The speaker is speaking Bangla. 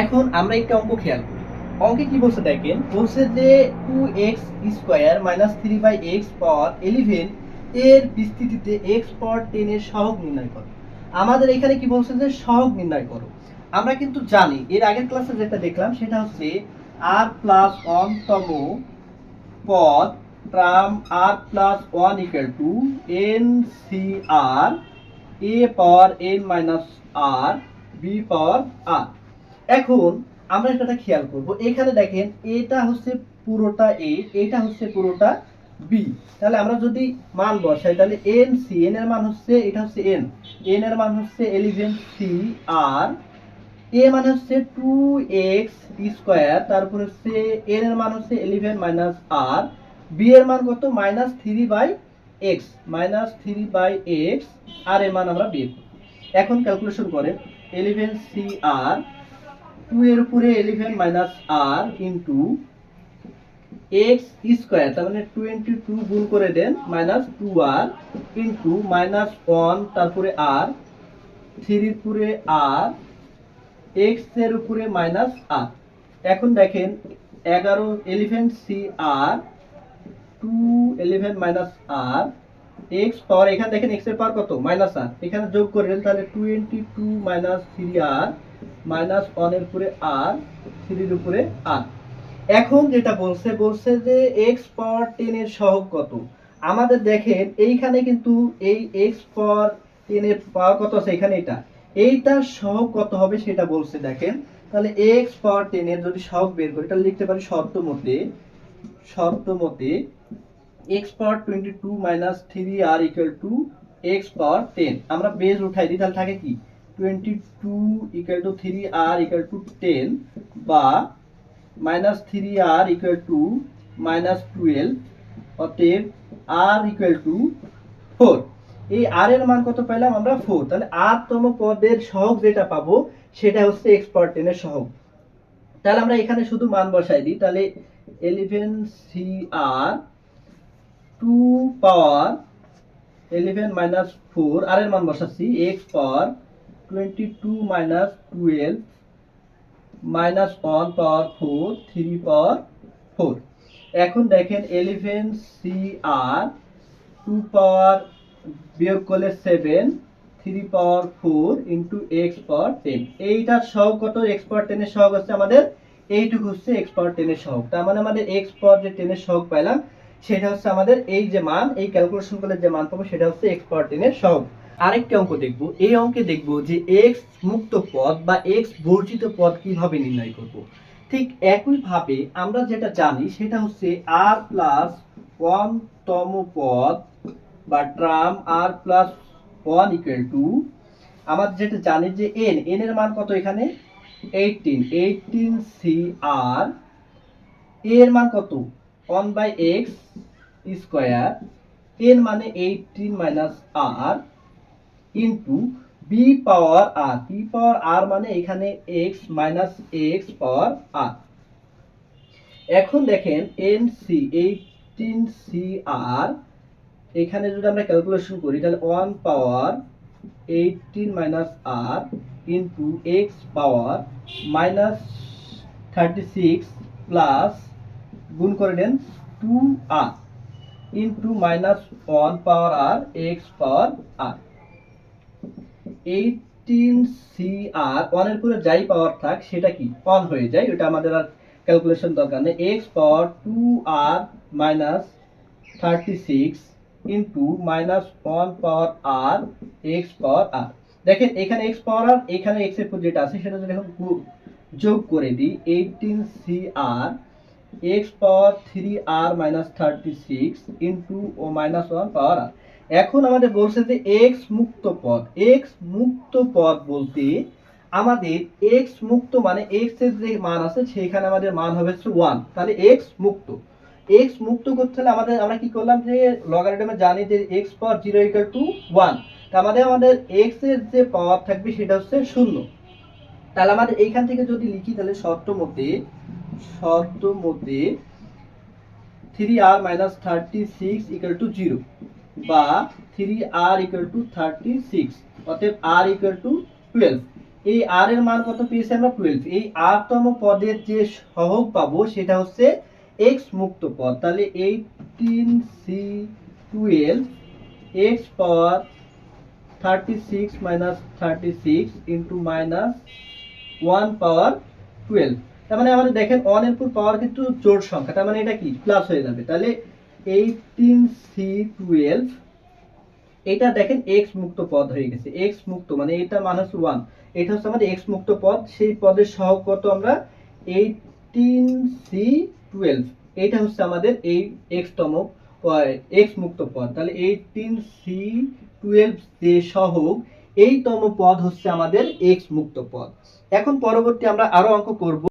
এখন আমরা একটা অঙ্ক খেয়াল করি। অঙ্কে কি বলছে দেখেন, বলছে যে two x square minus three by x power eleven এর বিস্তৃতিতে এক্স পাওয়ার টেন এর সহগ নির্ণয় করো। আমাদের এখানে কি বলছে যে সহগ নির্ণয় করো। আমরা কিন্তু জানি, এর আগের ক্লাসে যেটা দেখলাম, সেটা হচ্ছে আর প্লাস তম পদ term r plus one equal to n C r a power n minus r b power r এখন আমরা একটা খেয়াল করব। এখানে দেখেন এটা হচ্ছে পুরোটা এ এটা হচ্ছে পুরোটা বি তাহলে আমরা যদি মান বসাই, তাহলে এন সি এন এর মান হচ্ছে, এটা হচ্ছে এন এন এর মান হচ্ছে এলিভেন সি আর এ মানে হচ্ছে টু এক্স স্কোয়ার তারপর হচ্ছে এন এর মান হচ্ছে এলিভেন মাইনাস আর বি এর মান কত? Minus three by x minus three by x r এর মান আমরা করব। এখন ক্যালকুলেশন করেন এলিভেন সি আর টু এর উপরে eleven minus r into x square তার মানে টোয়েন্টি টু গুণ করে দেন minus two r into minus one তারপরে আর থ্রির উপরে আর এক্সের উপরে মাইনাস আর এখন দেখেন, এগারো eleven C r two eleven minus r x power, এখানে দেখেন এক্সের পাওয়ার কত? মাইনাস আর এখানে যোগ করলেন তাহলে twenty two minus three r minus ওয়ানের উপরে আর, থ্রির উপরে আর। এখন যেটা বলছে বলছে যে এক্স পাওয়ার টেন এর সহগ কত? আমাদের দেখেন, এইখানে কিন্তু এই এক্স পাওয়ার টেন এর পাওয়ার কত আছে? এখানে এটা। এইটার সহগ কত হবে সেটা বলছে, দেখেন। তাহলে এক্স পাওয়ার টেন এর যদি সহগ বের করি এটা লিখতে পারি শর্ত মতে শর্ত মতে x power twenty two minus three r equal to x power ten আমরা বেজ উঠাই দিই, তাহলে থাকে কি? Twenty two equal to three r equal to ten বা minus three r equal to minus twelve অতএব আর ইকুয়াল টু ফোর এই আর এর মান কত পেলাম আমরা ফোর তাহলে আর তম পদের সহগ যেটা পাবো, সেটা হচ্ছে এক্স পাওয়ার টেনের সহগ। তাহলে আমরা এখানে শুধু মান বসাই দিই। তাহলে eleven C r two power eleven minus four r এর মান বসাচ্ছি। X power twenty two minus twelve minus one power four three power four এখন দেখেন eleven C r two power বিয়োগ করলে seven three power four into x power ten এইটার সহগ কত? এক্স পাওয়ার সহগ হচ্ছে আমাদের এইটুকু হচ্ছে এক্স পাওয়ার টেনের সহগ। তার মানে আমাদের এক্স যে টেনের সহগ পাইলাম, সেটা হচ্ছে আমাদের এই যে মান, এই ক্যালকুলেশন করলে যে মান পাবো, সেটা হচ্ছে এক্স পাওয়ার টেনের সহগ। আরেকটি অঙ্ক দেখব। এই অঙ্কে দেখব যে এক্স মুক্ত পদ বা এক্স বর্জিত পদ কীভাবে নির্ণয় করব। ঠিক একইভাবে আমরা যেটা জানি সেটা হচ্ছে আর প্লাস ওয়ান তম পদ বা term r plus one equal to আমার যেটা জানি যে এন এন এর মান কত এখানে? এইটিন এইটিন সি আর এর মান কত? One by x square n মানে eighteen minus r into b power r b power r মানে এখানে x minus x power r এখন দেখেন n C eighteen C r এখানে যদি আমরা ক্যালকুলেশন করি, তাহলে one power eighteen minus r into x power minus thirty six plus গুণ করে দেন two r into minus one power r x power r eighteen C r ওয়ানের পরে যাই পাওয়ার থাক, সেটা কি? অন হয়ে যায় ওটা আমাদের আর ক্যালকুলেশন দরকার নেই। X power two r minus thirty six into minus one power r x power r দেখেন, এখানে এক্স পাওয়ার আর এখানে এক্সের যেটা আছে, সেটা যদি এখন যোগ করে দিই eighteen C r x power three r minus thirty six into ও মাইনাস ওয়ান পাওয়ার আর এখন আমাদের বলছে যে এক্স মুক্ত পদ এক্স মুক্ত পদ বলতে আমাদের এক্স মুক্ত মানে এক্সের যে মান আছে সেখানে আমাদের মান হবে হচ্ছে ওয়ান তাহলে এক্স মুক্ত। এক্স মুক্ত করতে হলে আমাদের, আমরা কি করলাম যে লগারিদমে জানি যে x power zero equal to one তা আমাদের আমাদের এক্সের যে পাওয়ার থাকবে সেটা হচ্ছে শূন্য। তাহলে আমাদের এইখান থেকে যদি লিখি তাহলে শর্ত মতে শর্ত মতে three r minus thirty six equal to zero বা three r equal to thirty six অতএব আর ইকুয়াল টু টুয়েলভ এই আর এর মান কত পেয়েছি আমরা টুয়েলভ এই আর তম পদের যে সহগ পাবো সেটা হচ্ছে এক্স মুক্ত পদ। তাহলে eighteen C twelve x power thirty six minus thirty six into minus one power twelve তার মানে আমাদের দেখেন ওয়ানের পাওয়ার কিন্তু জোড় সংখ্যা, তার মানে এটা কি? প্লাস হয়ে যাবে। তাহলে এইটিন সি টুয়েলভ এটা দেখেন এক্স মুক্ত পদ হয়ে গেছে। এক্স মুক্ত মানে এটা হচ্ছে ওয়ান এটা হচ্ছে আমাদের এক্স মুক্ত পদ। সেই পদের সহগ কত আমরা? এইটিন সি টুয়েলভ এটা হচ্ছে আমাদের এই এক্স তম এক্স মুক্ত পদ। তাহলে এইটিন সি টুয়েলভ যে সহগ, এই তম পদ হচ্ছে আমাদের এক্স মুক্ত পদ। এখন পরবর্তী আমরা আরও অঙ্ক করব।